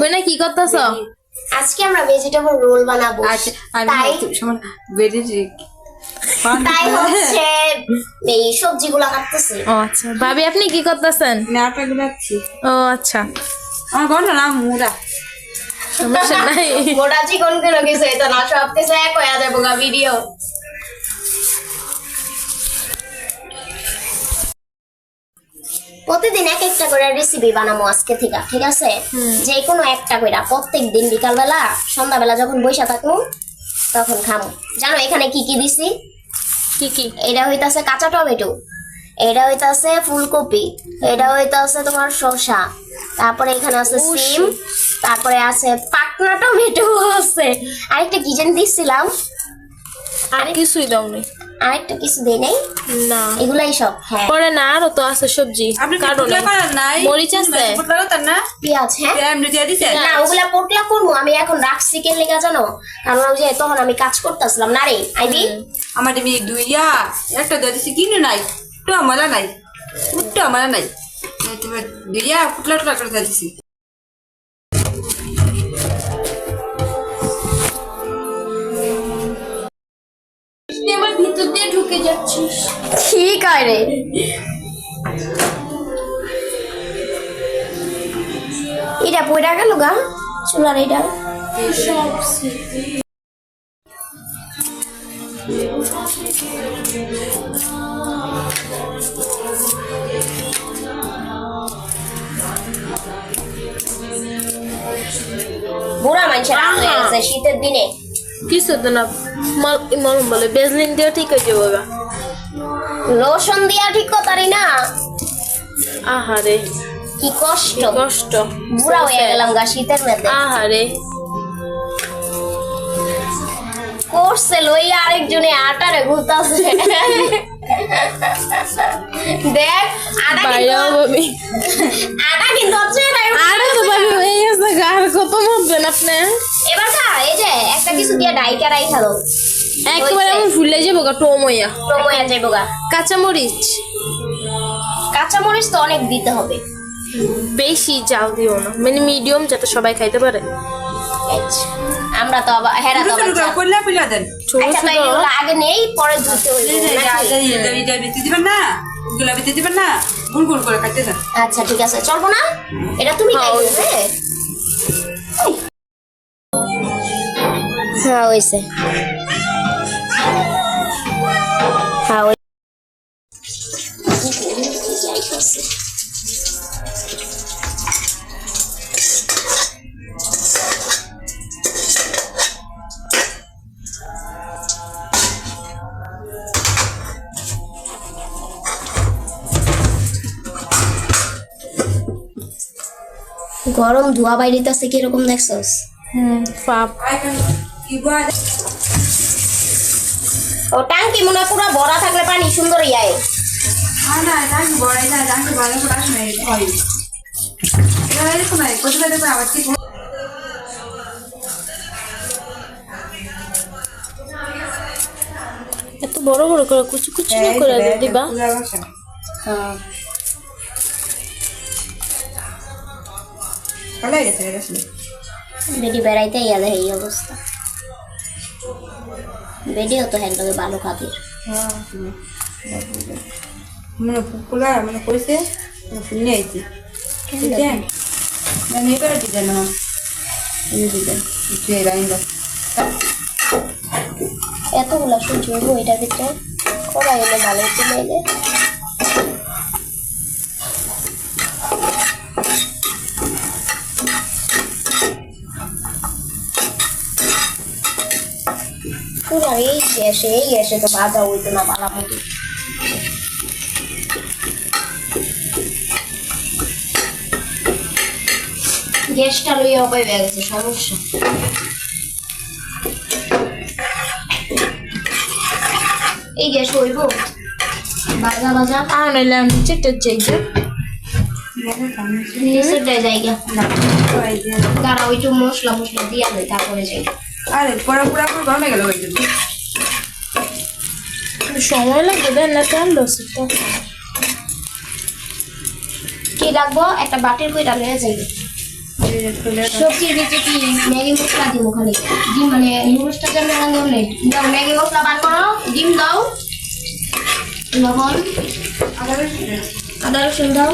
বোনা কি করতেছ? আজকে আমরা ভেজিটেবল রোল বানাবো। আচ্ছা তাই হচ্ছে এই সবজিগুলো কাটতেছি। ও আচ্ছা ভাবি আপনি কি করতেছেন? গুলাচ্ছি। ও আচ্ছা। আমার ঘর না মুড়া। সমস্যা নাই। মোটা চিকন কোনো কিছু হইতো না সব কিছু এক হয়ে যাব ভিডিও প্রতিদিন এক একটা করে রেসিপি বানাবো আজকে থেকে ঠিক আছে? যে কোনো একটা করে প্রত্যেক দিন বিকালবেলা সন্ধ্যাবেলা যখন বৈশা থাকব তখন খামো। জানো এখানে কি কি দিছি? কি কি? এটা হইতাছে কাঁচা টমেটো এটা হইতাছে ফুলকপি এটা হইতাছে তোমার শসা তারপরে এখানে আছে সিম তারপরে আছে পাকনা টমেটো আছে। আরেকটা কি জানি দিচ্ছিলাম আর কিছুই দাওনি। আরেকটা কিছু দেই নাই? না। এগুলাই সব হ্যাঁ। পরে না আরও তো আছে সবজি আপনি কারও পুটলা নাই করেন নাই? মরিচ আছে? পুটলা পেঁয়াজ হ্যাঁ। না ওগুলা পোটলা করব আমি এখন রাখছি কে লেগা জানো? কারণ ওই যে তখন আমি কাজ করতেছিলাম না রে? আইবি? আমার আমি দুইয়া একটা দিয়ে দিছি কিনে নাই? একটু আমলা নাই। একটু আমলা নাই। দুইয়া পুটলা টুটলা করে দিয়ে ঢুকে যাচ্ছিস? ঠিক হয় রে। এটা পয়রা গেল গা। চুলার এটা। বুড়া মানুষের শীতের দিনে। কিছু তো না মল- মলম বলে বেজলিন দিয়ে ঠিক হয়ে যাব লোশন দিয়া ঠিক কথারি না। আহারে কি কষ্ট। কষ্ট। বুড়া হয়ে গেলাম গা শীতের মেতে আহারে। করছে লইয়া আরেকজনে আটারে ঘুরতাছে। দেখ আটা কিন্তু আটা আরে তো ভাবি হয়ে গেছে কত আপনি? একটা কিছু দিয়ে ডাইকা রাই খালো একেবারে আমি ভুলে যাব গা টোমইয়া টময়া যাইব গা কাঁচা মরিচ কাঁচামরিচ তো অনেক দিতে হবে। বেশি জাল দিও না মানে মিডিয়াম যাতে সবাই খাইতে পারে। আচ্ছা, আমরা তো আবার হেরা তো আবার ছোট চা- দেন। আচ্ছা তাই এগুলো আগে নেই পরে ধুতে হইবে। এটা এটা দিবেন না? এগুলা বিতে দিবেন না? গুল গুল করে কাটতে দেন। আচ্ছা ঠিক আছে চলবো না? এটা তুমি হ্যাঁ, খাইবে হ্যাঁ হ্যাঁ হয়েছে হ্যাঁ। গরম ধোয়া বাইরিতেছে কীরকম দেখছস হুম পাপ ও টাঙ্কি মনে পুরো ভরা থাকলে পানি সুন্দর ইয়ায়। হয় এত বড় বড় করে কুচি কুচি করে দিবা? হ্যাঁ। বেডি বেড়াইতে ইয়া এই অবস্থা। বেডিও তো হ্যান্ড ভালো খাতির। মানে ফুকুলা মানে কইছে শুনে নিয়ে আইছি বুঝছেন না নিয়ে করে দিতেন না এই দিতেন যে লাইন দাও এতগুলা হইব এটার ভিতরে? করা এলে ভালো চলে নাইলে। পুরা এই গ্যাসে এই গ্যাসে তো ভাজা হইতো না পালা মতো গ্যাসটা লইয়া অপায় হয়ে গেছে সমস্যা এই গ্যাস হইব বাজা বাজা আর নাইলে নিচেরটা যাই যে নিচের জায়গা তারা ওইটু মশলা মশলা দিয়া দেয় তারপরে যাই আরে পড়া পুরা পুরো গরমে গেল ওই জন্য সময় লাগবে দেন না তেল লসিটা কি রাখব? একটা বাটির কইটা নিয়ে যাই। খুলে দাও। সবজির ভিতরে কি ম্যাগি মশলা দিব খালি? ডিম মানে নুডলসটার জন্য রান্না করলে দাও ম্যাগি মশলা বার করো ডিম দাও লবণ একটু আদা রসুন দাও।